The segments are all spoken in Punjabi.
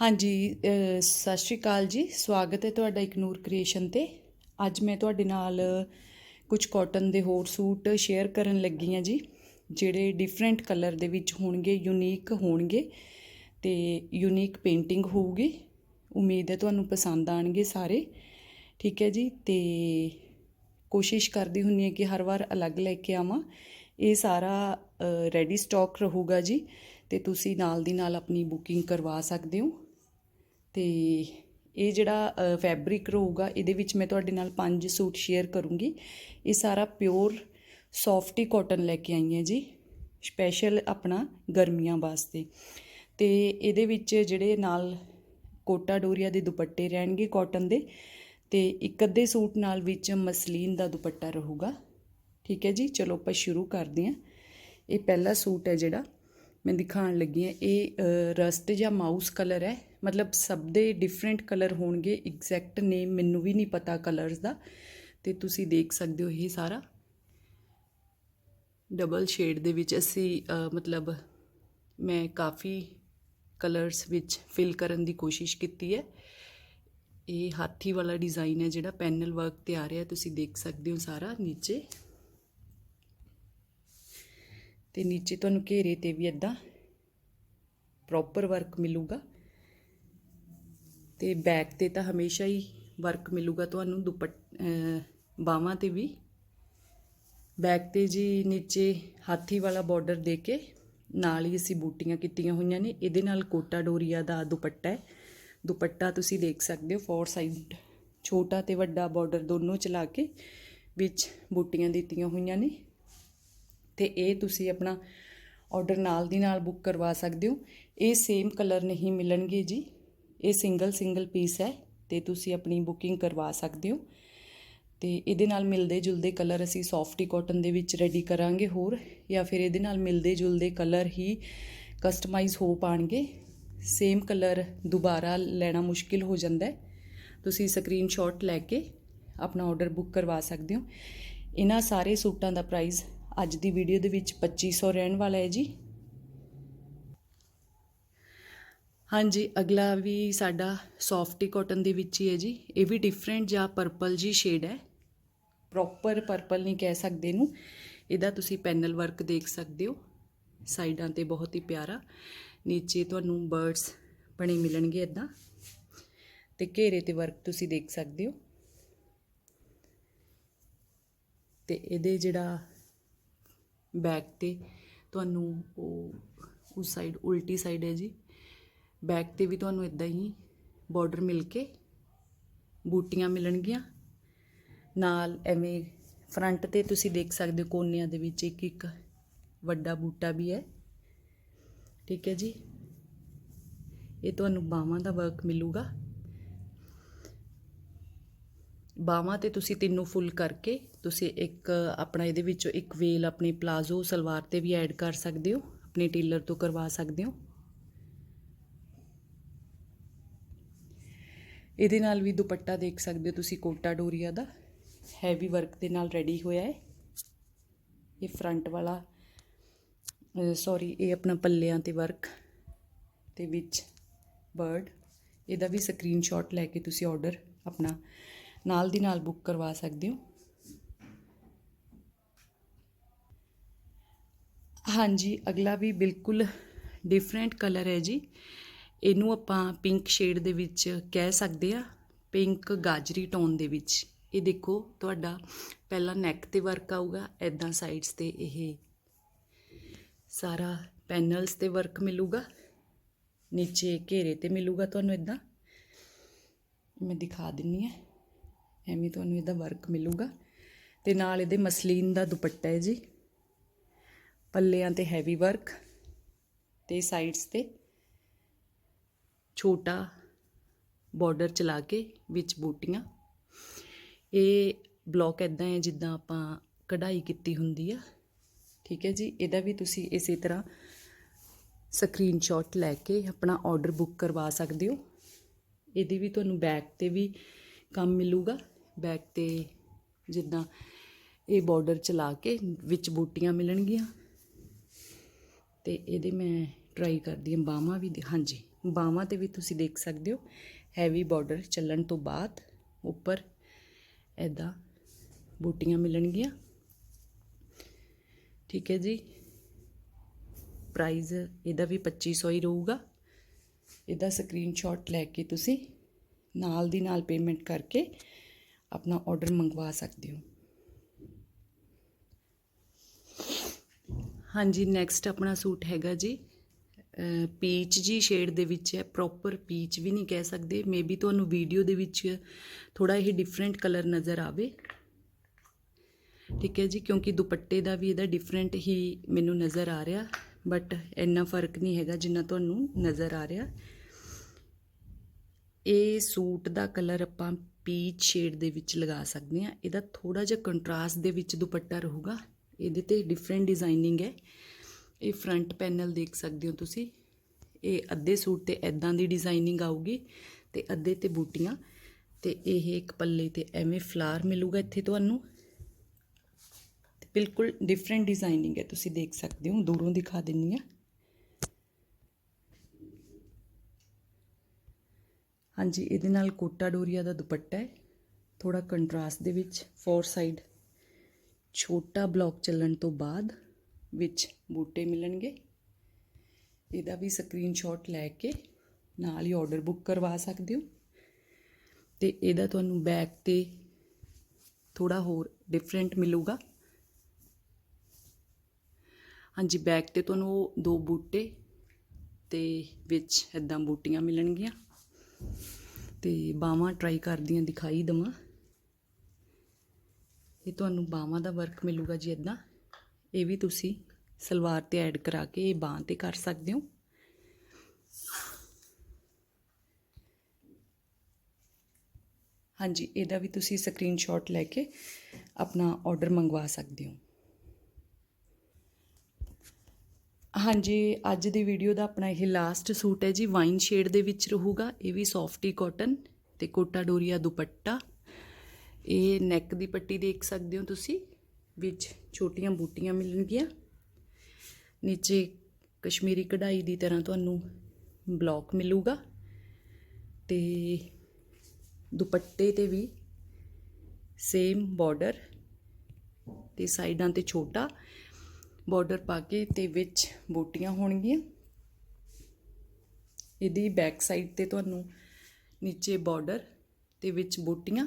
ਹਾਂਜੀ ਸਤਿ ਸ਼੍ਰੀ ਅਕਾਲ ਜੀ। ਸਵਾਗਤ ਹੈ ਤੁਹਾਡਾ ਇਕਨੂਰ ਕ੍ਰੀਏਸ਼ਨ ਤੇ। ਅੱਜ ਮੈਂ ਤੁਹਾਡੇ ਨਾਲ ਕੁਝ ਕਾਟਨ ਦੇ ਹੋਰ ਸੂਟ ਸ਼ੇਅਰ ਕਰਨ ਲੱਗੀ ਹਾਂ ਜੀ, ਜਿਹੜੇ ਡਿਫਰੈਂਟ ਕਲਰ ਦੇ ਵਿੱਚ ਹੋਣਗੇ ਯੂਨੀਕ ਹੋਣਗੇ ਤੇ ਯੂਨੀਕ ਪੇਂਟਿੰਗ ਹੋਊਗੀ। ਉਮੀਦ ਹੈ ਤੁਹਾਨੂੰ ਪਸੰਦ ਆਣਗੇ ਸਾਰੇ। ਠੀਕ ਹੈ ਜੀ, ਤੇ ਕੋਸ਼ਿਸ਼ ਕਰਦੀ ਹੁੰਨੀ ਹੈ ਕਿ ਹਰ ਵਾਰ ਅਲੱਗ ਲੈ ਕੇ ਆਵਾਂ। ਇਹ ਸਾਰਾ ਰੈਡੀ ਸਟਾਕ ਰਹੂਗਾ ਜੀ, ਤੇ ਤੁਸੀਂ ਨਾਲ ਦੀ ਨਾਲ ਆਪਣੀ ਬੁਕਿੰਗ ਕਰਵਾ ਸਕਦੇ ਹੋ। ਅਤੇ ਇਹ ਜਿਹੜਾ ਫੈਬਰਿਕ ਰਹੂਗਾ, ਇਹਦੇ ਵਿੱਚ ਮੈਂ ਤੁਹਾਡੇ ਨਾਲ ਪੰਜ ਸੂਟ ਸ਼ੇਅਰ ਕਰੂੰਗੀ। ਇਹ ਸਾਰਾ ਪਿਓਰ ਸੌਫਟੀ ਕਾਟਨ ਲੈ ਕੇ ਆਈ ਹਾਂ ਜੀ। ਸਪੈਸ਼ਲ ਆਪਣਾ ਗਰਮੀਆਂ ਵਾਸਤੇ। ਤੇ ਇਹਦੇ ਵਿੱਚ ਜਿਹੜੇ ਨਾਲ ਕੋਟਾ ਡੋਰੀਆ ਦੇ ਦੁਪੱਟੇ ਰਹਿਣਗੇ ਕਾਟਨ ਦੇ, ਤੇ ਇੱਕ ਅੱਧੇ ਸੂਟ ਨਾਲ ਵਿੱਚ ਮਸਲੀਨ ਦਾ ਦੁਪੱਟਾ ਰਹੂਗਾ। ਠੀਕ ਹੈ ਜੀ? ਚਲੋ ਆਪਾਂ ਸ਼ੁਰੂ ਕਰਦੇ ਹਾਂ। ਇਹ ਪਹਿਲਾ ਸੂਟ ਹੈ ਜਿਹੜਾ, ਮੈਂ ਦਿਖਾਉਣ ਲੱਗੀ ਹਾਂ। ਇਹ ਰਸਟ ਜਾਂ ਮਾਊਸ ਕਲਰ ਹੈ। ਮਤਲਬ ਸਭ ਦੇ ਡਿਫਰੈਂਟ ਕਲਰ ਹੋਣਗੇ ਐਗਜ਼ੈਕਟ ਨੇਮ ਮੈਨੂੰ ਵੀ ਨਹੀਂ ਪਤਾ ਕਲਰਸ ਦਾ। ਤੇ ਤੁਸੀਂ ਦੇਖ ਸਕਦੇ ਹੋ ਇਹ ਸਾਰਾ। ਡਬਲ ਸ਼ੇਡ ਦੇ ਵਿੱਚ ਅਸੀਂ ਮਤਲਬ ਮੈਂ ਕਾਫੀ ਕਲਰਸ ਵਿੱਚ ਫਿਲ ਕਰਨ ਦੀ ਕੋਸ਼ਿਸ਼ ਕੀਤੀ ਹੈ। ਇਹ ਹਾਥੀ ਵਾਲਾ ਡਿਜ਼ਾਈਨ ਹੈ ਜਿਹੜਾ ਪੈਨਲ ਵਰਕ ਤੇ ਆ ਰਿਹਾ, ਤੁਸੀਂ ਦੇਖ ਸਕਦੇ ਹੋ ਸਾਰਾ ਨੀਚੇ। ਤੇ ਨੀਚੇ ਤੁਹਾਨੂੰ ਘੇਰੇ ਤੇ ਵੀ ਇਦਾਂ ਪ੍ਰੋਪਰ ਵਰਕ ਮਿਲੂਗਾ। ਤੇ ਬੈਕ ਤੇ ਤਾਂ ਹਮੇਸ਼ਾ ਹੀ ਵਰਕ ਮਿਲੂਗਾ ਤੁਹਾਨੂੰ, ਦੁਪੱਟ ਬਾਹਾਂ ਤੇ ਵੀ। ਬੈਕ ਤੇ ਜੀ ਨੀਚੇ ਹਾਥੀ ਵਾਲਾ ਬਾਰਡਰ ਦੇ ਕੇ ਨਾਲ ਹੀ ਅਸੀਂ ਬੂਟੀਆਂ ਕੀਤੀਆਂ ਹੋਈਆਂ ਨੇ, ਇਹਦੇ ਨਾਲ ਕੋਟਾ ਡੋਰੀਆ ਦਾ ਦੁਪੱਟਾ ਹੈ। ਦੁਪੱਟਾ ਤੁਸੀਂ ਦੇਖ ਸਕਦੇ ਹੋ ਫੋਰ ਸਾਈਡ ਛੋਟਾ ਤੇ ਵੱਡਾ ਬਾਰਡਰ ਦੋਨੋਂ ਚਲਾ ਕੇ ਵਿੱਚ ਬੂਟੀਆਂ ਦਿੱਤੀਆਂ ਹੋਈਆਂ ਨੇ। ਤੇ ਇਹ ਤੁਸੀਂ ਆਪਣਾ ਆਰਡਰ ਨਾਲ ਦੀ ਨਾਲ ਬੁੱਕ ਕਰਵਾ ਸਕਦੇ ਹੋ। ਇਹ ਸੇਮ ਕਲਰ ਨਹੀਂ ਮਿਲਣਗੇ ਜੀ। ਇਹ ਸਿੰਗਲ ਸਿੰਗਲ ਪੀਸ ਹੈ ਤੇ ਤੁਸੀਂ ਆਪਣੀ ਬੁਕਿੰਗ ਕਰਵਾ ਸਕਦੇ ਹੋ। ਤੇ ਇਹਦੇ ਨਾਲ ਮਿਲਦੇ ਜੁਲਦੇ ਕਲਰ ਅਸੀਂ ਸੌਫਟੀ ਕਾਟਨ ਦੇ ਵਿੱਚ ਰੈਡੀ ਕਰਾਂਗੇ ਹੋਰ ਜਾਂ ਫਿਰ ਇਹਦੇ ਨਾਲ ਮਿਲਦੇ ਜੁਲਦੇ ਕਲਰ ਹੀ ਕਸਟਮਾਈਜ਼ ਹੋ ਪਾਣਗੇ। ਸੇਮ ਕਲਰ ਦੁਬਾਰਾ ਲੈਣਾ ਮੁਸ਼ਕਿਲ ਹੋ ਜਾਂਦਾ ਹੈ। ਤੁਸੀਂ ਸਕਰੀਨਸ਼ਾਟ ਲੈ ਕੇ ਆਪਣਾ ਆਰਡਰ ਬੁੱਕ ਕਰਵਾ ਸਕਦੇ ਹੋ। ਇਹਨਾਂ ਸਾਰੇ ਸੂਟਾਂ ਦਾ ਪ੍ਰਾਈਸ ਅੱਜ ਦੀ ਵੀਡੀਓ ਦੇ ਵਿੱਚ 2500 ਰਹਿਣ ਵਾਲਾ ਹੈ ਜੀ। ਹਾਂਜੀ, ਅਗਲਾ ਵੀ ਸਾਡਾ ਸੌਫਟੀ ਕਾਟਨ ਦੇ ਵਿੱਚ ਹੀ ਹੈ ਜੀ। ਇਹ ਵੀ ਡਿਫਰੈਂਟ ਜਾਂ ਪਰਪਲ ਜੀ ਸ਼ੇਡ ਹੈ। ਪ੍ਰੋਪਰ ਪਰਪਲ ਨਹੀਂ ਕਹਿ ਸਕਦੇ ਇਹਨੂੰ। ਇਹਦਾ ਤੁਸੀਂ ਪੈਨਲ ਵਰਕ ਦੇਖ ਸਕਦੇ ਹੋ। ਸਾਈਡਾਂ ਤੇ ਬਹੁਤ ਹੀ ਪਿਆਰਾ। ਨੀਚੇ ਤੁਹਾਨੂੰ ਬਰਡਸ ਬਣੇ ਮਿਲਣਗੇ ਇਦਾਂ ਤੇ ਘੇਰੇ ਤੇ ਵਰਕ ਤੁਸੀਂ ਦੇਖ ਸਕਦੇ ਹੋ। ਤੇ ਇਹਦੇ ਜਿਹੜਾ ਬੈਕ ਤੇ ਤੁਹਾਨੂੰ ਉਹ, ਉਸ ਸਾਈਡ ਉਲਟੀ ਸਾਈਡ ਹੈ ਜੀ। ਬੈਕ ਤੇ ਵੀ ਤੁਹਾਨੂੰ ਇਦਾਂ ਹੀ ਬਾਰਡਰ ਮਿਲ ਕੇ ਬੂਟੀਆਂ ਮਿਲਣਗੀਆਂ। ਨਾਲ ਐਵੇਂ ਫਰੰਟ ਤੇ ਤੁਸੀਂ ਦੇਖ ਸਕਦੇ ਹੋ ਕੋਨਿਆਂ ਦੇ ਵਿੱਚ ਇੱਕ ਇੱਕ ਵੱਡਾ ਬੂਟਾ ਵੀ ਹੈ। ਠੀਕ ਹੈ ਜੀ। ਇਹ ਤੁਹਾਨੂੰ ਬਾਹਾਂ ਦਾ ਵਰਕ ਮਿਲੂਗਾ। ਬਾਹਾਂ ਤੇ ਤੁਸੀਂ ਤਿੰਨੋਂ ਫੁੱਲ ਕਰਕੇ ਤੁਸੀਂ ਇੱਕ ਆਪਣਾ ਇਹਦੇ ਵਿੱਚੋਂ ਇੱਕ ਵੇਲ ਆਪਣੇ ਪਲਾਜ਼ੋ ਸਲਵਾਰ ਤੇ ਵੀ ਐਡ ਕਰ ਸਕਦੇ ਹੋ। ਆਪਣੇ ਟੇਲਰ ਤੋਂ ਕਰਵਾ ਸਕਦੇ ਹੋ। ਇਹਦੇ ਨਾਲ ਵੀ ਦੁਪੱਟਾ ਦੇਖ ਸਕਦੇ ਹੋ ਤੁਸੀਂ ਕੋਟਾ ਡੋਰੀਆ ਦਾ। ਹੈਵੀ ਵਰਕ ਦੇ ਨਾਲ ਰੈਡੀ ਹੋਇਆ ਹੈ। ਇਹ ਫਰੰਟ ਵਾਲਾ ਸੌਰੀ ਇਹ ਆਪਣਾ ਪੱਲਿਆਂ ਤੇ ਵਰਕ ਤੇ ਵਿੱਚ ਬਰਡ ਇਹਦਾ ਵੀ ਸਕਰੀਨਸ਼ਾਟ ਲੈ ਕੇ ਤੁਸੀਂ ਆਰਡਰ ਆਪਣਾ ਨਾਲ ਦੀ ਨਾਲ ਬੁੱਕ ਕਰਵਾ ਸਕਦੇ ਹੋ। ਹਾਂਜੀ, ਅਗਲਾ ਵੀ ਬਿਲਕੁਲ ਡਿਫਰੈਂਟ ਕਲਰ ਹੈ ਜੀ। ਇਹਨੂੰ ਆਪਾਂ ਪਿੰਕ ਸ਼ੇਡ ਦੇ ਵਿੱਚ ਕਹਿ ਸਕਦੇ ਆ ਪਿੰਕ ਗਾਜਰੀ ਟੋਨ ਦੇ ਵਿੱਚ। ਇਹ ਦੇਖੋ, ਤੁਹਾਡਾ ਪਹਿਲਾ ਨੈਕ ਤੇ ਵਰਕ ਆਊਗਾ ਐਦਾਂ ਸਾਈਡਸ ਤੇ ਇਹ ਸਾਰਾ ਪੈਨਲਸ ਤੇ ਵਰਕ ਮਿਲੂਗਾ, ਨੀਚੇ ਘੇਰੇ ਤੇ ਮਿਲੂਗਾ ਤੁਹਾਨੂੰ ਇਦਾਂ ਮੈਂ ਦਿਖਾ ਦਿੰਨੀ ਆ, ਐਵੇਂ ਤੁਹਾਨੂੰ ਇਹਦਾ ਵਰਕ ਮਿਲੂਗਾ। ਤੇ ਨਾਲ ਇਹਦੇ ਮਸਲੀਨ ਦਾ ਦੁਪੱਟਾ ਹੈ ਜੀ। ਪੱਲਿਆਂ ਤੇ ਹੈਵੀ ਵਰਕ ਤੇ ਸਾਈਡਸ ਤੇ ਛੋਟਾ ਬਾਰਡਰ ਚਲਾ ਕੇ ਵਿੱਚ ਬੂਟੀਆਂ। ਇਹ ਬਲੌਕ ਇਦਾਂ ਹੈ ਜਿੱਦਾਂ ਆਪਾਂ ਕਢਾਈ ਕੀਤੀ ਹੁੰਦੀ ਆ। ਠੀਕ ਹੈ ਜੀ, ਇਹਦਾ ਵੀ ਤੁਸੀਂ ਇਸੇ ਤਰ੍ਹਾਂ ਸਕਰੀਨਸ਼ਾਟ ਲੈ ਕੇ ਆਪਣਾ ਆਰਡਰ ਬੁੱਕ ਕਰਵਾ ਸਕਦੇ ਹੋ। ਇਹਦੀ ਵੀ ਤੁਹਾਨੂੰ ਬੈਕ ਤੇ ਵੀ ਕੰਮ ਮਿਲੂਗਾ। ਬੈਕ ਤੇ ਜਿੱਦਾਂ ਇਹ ਬਾਰਡਰ ਚਲਾ ਕੇ ਵਿੱਚ ਬੂਟੀਆਂ ਮਿਲਣਗੀਆਂ। ਤੇ ਇਹਦੇ ਮੈਂ ਟਰਾਈ ਕਰਦੀ ਹਾਂ ਬਾਹਾਂ ਵੀ ਦੇ- ਹਾਂਜੀ ਬਾਹਾਂ ਤੇ ਵੀ ਤੁਸੀਂ ਦੇਖ ਸਕਦੇ ਹੋ ਹੈਵੀ ਬਾਰਡਰ ਚੱਲਣ ਤੋਂ ਬਾਅਦ ਉੱਪਰ ਐਦਾਂ ਬੂਟੀਆਂ ਮਿਲਣਗੀਆਂ। ਠੀਕ ਹੈ ਜੀ ਪ੍ਰਾਈਸ ਇਹਦਾ ਵੀ 2500 ਹੀ ਰਹੂਗਾ। ਇਹਦਾ ਸਕਰੀਨਸ਼ਾਟ ਲੈ ਕੇ ਤੁਸੀਂ ਨਾਲ ਦੀ ਨਾਲ ਪੇਮੈਂਟ ਕਰਕੇ ਆਪਣਾ ਆਰਡਰ ਮੰਗਵਾ ਸਕਦੇ ਹੋ। ਹਾਂਜੀ ਨੈਕਸਟ ਆਪਣਾ ਸੂਟ ਹੈਗਾ ਜੀ ਪੀਚ ਜੀ ਸ਼ੇਡ ਦੇ ਵਿੱਚ ਹੈ ਪ੍ਰੋਪਰ ਪੀਚ ਵੀ ਨਹੀਂ ਕਹਿ ਸਕਦੇ। ਮੇਬੀ ਤੁਹਾਨੂੰ ਵੀਡੀਓ ਦੇ ਵਿੱਚ ਥੋੜਾ ਇਹ ਡਿਫਰੈਂਟ ਕਲਰ ਨਜ਼ਰ ਆਵੇ। ਠੀਕ ਹੈ ਜੀ, ਕਿਉਂਕਿ ਦੁਪੱਟੇ ਦਾ ਵੀ ਇਹਦਾ ਡਿਫਰੈਂਟ ਹੀ ਮੈਨੂੰ ਨਜ਼ਰ ਆ ਰਿਹਾ ਬਟ ਇੰਨਾ ਫ਼ਰਕ ਨਹੀਂ ਹੈਗਾ ਜਿੰਨਾ ਤੁਹਾਨੂੰ ਨਜ਼ਰ ਆ ਰਿਹਾ। ਇਹ ਸੂਟ ਦਾ ਕਲਰ ਆਪਾਂ ਪੀਚ ਸ਼ੇਡ ਦੇ ਵਿੱਚ ਲਗਾ ਸਕਦੇ ਹਾਂ। ਇਹਦਾ ਥੋੜਾ ਜਿਹਾ ਕੰਟਰਾਸਟ ਦੇ ਵਿੱਚ ਦੁਪੱਟਾ ਰਹੂਗਾ। ਇਹਦੇ ਤੇ ਡਿਫਰੈਂਟ ਡਿਜ਼ਾਈਨਿੰਗ ਹੈ। ਇਹ ਫਰੰਟ ਪੈਨਲ ਦੇਖ ਸਕਦੇ ਹੋ ਤੁਸੀਂ। ਇਹ ਅੱਧੇ ਸੂਟ ਤੇ ਐਦਾਂ ਦੀ ਡਿਜ਼ਾਈਨਿੰਗ ਆਊਗੀ ਤੇ ਅੱਧੇ ਤੇ ਬੂਟੀਆਂ। ਤੇ ਇਹ ਇੱਕ ਪੱਲੇ ਤੇ ਐਵੇਂ ਫਲਾਰ ਮਿਲੂਗਾ ਇੱਥੇ ਤੁਹਾਨੂੰ। ਤੇ ਬਿਲਕੁਲ ਡਿਫਰੈਂਟ ਡਿਜ਼ਾਈਨਿੰਗ ਹੈ, ਤੁਸੀਂ ਦੇਖ ਸਕਦੇ ਹੋ। ਦੂਰੋਂ ਦਿਖਾ ਦਿੰਨੀ ਆ ਹਾਂਜੀ, ਇਹਦੇ ਨਾਲ ਕੋਟਾ ਡੋਰੀਆ ਦਾ ਦੁਪੱਟਾ ਹੈ। ਥੋੜਾ ਕੰਟਰਾਸਟ ਦੇ ਵਿੱਚ ਫੋਰ ਸਾਈਡ ਛੋਟਾ ਬਲੌਕ ਚੱਲਣ ਤੋਂ ਬਾਅਦ ਵਿੱਚ ਬੂਟੇ ਮਿਲਣਗੇ। ਇਹਦਾ ਵੀ ਸਕਰੀਨਸ਼ਾਟ ਲੈ ਕੇ ਨਾਲ ਹੀ ਆਰਡਰ ਬੁੱਕ ਕਰਵਾ ਸਕਦੇ ਹੋ। ਤੇ ਇਹਦਾ ਤੁਹਾਨੂੰ ਬੈਕ ਤੇ ਥੋੜਾ ਹੋਰ ਡਿਫਰੈਂਟ ਮਿਲੂਗਾ। ਹਾਂਜੀ ਬੈਕ ਤੇ ਤੁਹਾਨੂੰ ਉਹ ਦੋ ਬੂਟੇ ਤੇ ਵਿੱਚ ਇਦਾਂ ਬੂਟੀਆਂ ਮਿਲਣਗੀਆਂ। ਤੇ ਬਾਹਾਂ ਟਰਾਈ ਕਰਦੀਆਂ ਦਿਖਾਈ ਦਵਾਂ। ਇਹ ਤੁਹਾਨੂੰ ਬਾਹਾਂ ਦਾ ਵਰਕ ਮਿਲੂਗਾ ਜੀ ਇਦਾਂ ਇਹ ਵੀ ਤੁਸੀਂ ਸਲਵਾਰ ਤੇ ਐਡ ਕਰਾ ਕੇ ਇਹ ਬਾਹਾਂ ਤੇ ਕਰ ਸਕਦੇ ਹੋ। ਹਾਂਜੀ, ਇਹਦਾ ਵੀ ਤੁਸੀਂ ਸਕਰੀਨਸ਼ਾਟ ਲੈ ਕੇ ਆਪਣਾ ਆਰਡਰ ਮੰਗਵਾ ਸਕਦੇ ਹੋ। ਹਾਂਜੀ, ਅੱਜ ਦੀ ਵੀਡੀਓ ਦਾ ਆਪਣਾ ਇਹ ਲਾਸਟ ਸੂਟ ਹੈ ਜੀ। ਵਾਈਨ ਸ਼ੇਡ ਦੇ ਵਿੱਚ ਰਹੂਗਾ। ਇਹ ਵੀ ਸੌਫਟੀ ਕਾਟਨ ਤੇ ਕੋਟਾ ਡੋਰੀਆ ਦੁਪੱਟਾ। ਇਹ ਨੈਕ ਦੀ ਪੱਟੀ ਦੇਖ ਸਕਦੇ ਹੋ ਤੁਸੀਂ। ਵਿੱਚ ਛੋਟੀਆਂ ਬੂਟੀਆਂ ਮਿਲਣਗੀਆਂ। ਨੀਚੇ ਕਸ਼ਮੀਰੀ ਕਢਾਈ ਦੀ ਤਰ੍ਹਾਂ ਤੁਹਾਨੂੰ ਬਲੌਕ ਮਿਲੂਗਾ ਤੇ ਦੁਪੱਟੇ ਤੇ ਵੀ ਸੇਮ ਬਾਰਡਰ ਤੇ ਸਾਈਡਾਂ ਤੇ ਛੋਟਾ ਬਾਰਡਰ ਪਾ ਕੇ ਤੇ ਵਿੱਚ ਬੂਟੀਆਂ ਹੋਣਗੀਆਂ। ਇਹਦੀ ਬੈਕ ਸਾਈਡ ਤੇ ਤੁਹਾਨੂੰ ਨੀਚੇ ਬਾਰਡਰ ਤੇ ਵਿੱਚ ਬੂਟੀਆਂ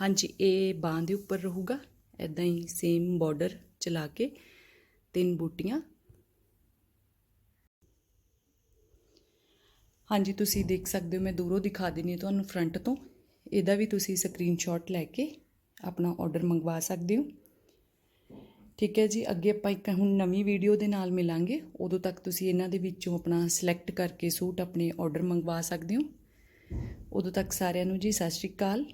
ਹਾਂਜੀ, ਇਹ ਬਾਂਹ ਦੇ ਉੱਪਰ ਰਹੂਗਾ। ਐਦਾਂ ਹੀ ਸੇਮ ਬਾਰਡਰ ਚਲਾ ਕੇ ਤਿੰਨ ਬੂਟੀਆਂ। ਹਾਂਜੀ, ਤੁਸੀਂ ਦੇਖ ਸਕਦੇ ਹੋ, ਮੈਂ ਦੂਰੋਂ ਦਿਖਾ ਦਿੰਨੀ ਹਾਂ ਤੁਹਾਨੂੰ ਫਰੰਟ ਤੋਂ। ਇਹਦਾ ਵੀ ਤੁਸੀਂ ਸਕਰੀਨਸ਼ਾਟ ਲੈ ਕੇ ਆਪਣਾ ਆਰਡਰ ਮੰਗਵਾ ਸਕਦੇ ਹੋ। ਠੀਕ ਹੈ ਜੀ, ਅੱਗੇ ਆਪਾਂ ਇੱਕ ਹੁਣ ਨਵੀਂ ਵੀਡੀਓ ਦੇ ਨਾਲ ਮਿਲਾਂਗੇ। ਉਦੋਂ ਤੱਕ ਤੁਸੀਂ ਇਹਨਾਂ ਦੇ ਵਿੱਚੋਂ ਆਪਣਾ ਸਿਲੈਕਟ ਕਰਕੇ ਸੂਟ ਆਪਣੇ ਆਰਡਰ ਮੰਗਵਾ ਸਕਦੇ ਹੋ। ਉਦੋਂ ਤੱਕ ਸਾਰਿਆਂ ਨੂੰ ਜੀ, ਸਤਿ ਸ਼੍ਰੀ ਅਕਾਲ।